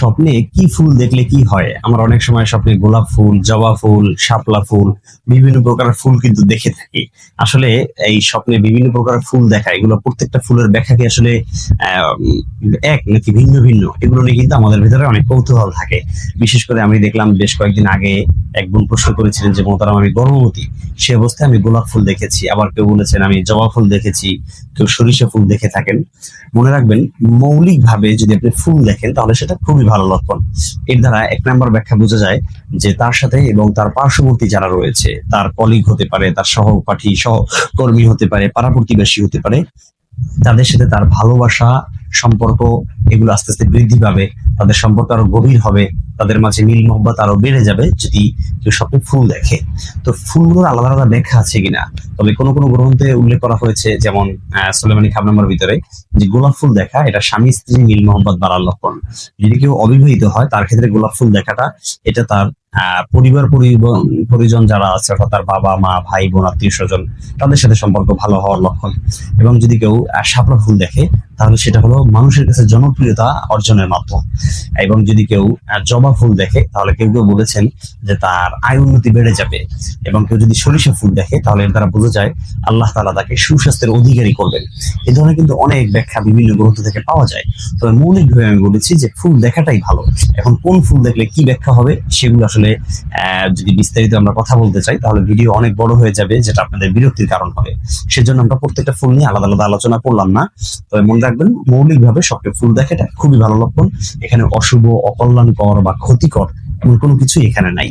স্বপ্নে কি ফুল দেখলে কি হয়? আমরা অনেক সময় স্বপ্নে গোলাপ ফুল, জবা ফুল, শাপলা ফুল, বিভিন্ন প্রকার ফুল কিন্তু দেখে থাকি। আসলে এই স্বপ্নে বিভিন্ন প্রকার ফুল দেখা, এগুলো প্রত্যেকটা ফুলের ব্যাখ্যা কি আসলে এক নাকি ভিন্ন ভিন্ন? এগুলো নিয়ে কিন্তু আমাদের ভিতরে অনেক কৌতূহল থাকে। বিশেষ করে আমি দেখলাম বেশ কয়েকদিন আগে এক বোন প্রশ্ন করেছিলেন যে মোতারাম আমি গর্ভবতী, সে অবস্থায় আমি গোলাপ ফুল দেখেছি। আবার কেউ বলেছেন, আমি জবা ফুল দেখেছি, কেউ সরিষা ফুল দেখে থাকেন। মনে রাখবেন মৌলিক ভাবে যদি আপনি ফুল দেখেন, তাহলে সেটা খুবই ভালো লক্ষণ। এর দ্বারা এক নম্বর ব্যাখ্যা বোঝা যায় যে তার সাথে এবং তার পার্শ্ববর্তী যারা রয়েছে, তার কলিগ হতে পারে, তার সহপাঠী সহকর্মী হতে পারে, পাড়া প্রতিবেশী হতে পারে, তাদের সাথে তার ভালোবাসা, সম্পর্ক এগুলো আস্তে আস্তে বৃদ্ধি পাবে, তাদের সম্পর্ক আরও গভীর হবে, তাদের মাঝে মিল মোহব্বত আরও বেড়ে যাবে যদি কেউ স্বপ্নে ফুল দেখে। তো ফুলগুলোর আলাদা আলাদা ব্যাখ্যা আছে কিনা? তবে কোনো কোনো গ্রন্থে উল্লেখ করা হয়েছে, যেমন সুলেমানি খাবনামার ভিতরে, যে গোলাপ ফুল দেখা, এটা স্বামী স্ত্রী মিল মোহব্বত বাড়ার লক্ষণ। যদি কেউ অবিবাহিত হয়, তার ক্ষেত্রে গোলাপ ফুল দেখাটা, এটা তার পরিবার পরিজন যারা আছে, অর্থাৎ তার বাবা, মা, ভাই, বোন, আত্মীয় স্বজন, তাদের সাথে সম্পর্ক ভালো হওয়ার লক্ষণ। এবং যদি কেউ শাপলা ফুল দেখে, তাহলে সেটা হলো মানুষের কাছে জনপ্রিয়তা অর্জনের মাধ্যম এবং যদি কেউ জবা ফুল দেখে, তাহলে কেউ কেউ বলেছেন যে তার আয় উন্নতি বেড়ে যাবে। এবং কেউ যদি সরিষা ফুল দেখে, তাহলে এর দ্বারা বোঝা যায় আল্লাহ তাআলা তাকে সুস্বাস্থ্যের অধিকারী করবেন। এই ধরনের কিন্তু অনেক ব্যাখ্যা বিভিন্ন গ্রন্থ থেকে পাওয়া যায়। তবে মৌলিকভাবে আমি বলেছি যে ফুল দেখাটাই ভালো। এখন কোন ফুল দেখলে কি ব্যাখ্যা হবে, সেগুলো আসলে যদি বিস্তারিত আমরা কথা বলতে চাই, তাহলে ভিডিও অনেক বড় হয়ে যাবে, যেটা আপনাদের বিরক্তির কারণ হবে। সেজন্য আমরা প্রত্যেকটা ফুল নিয়ে আলাদা আলাদা আলোচনা করলাম না। তবে মনে রাখবেন, মৌলিকভাবে সবকে ফুল দেখাটা খুবই ভালো লক্ষণ। এখানে অশুভ অকল্যাণকর বা ক্ষতিকর কোনো কিছুই এখানে নাই।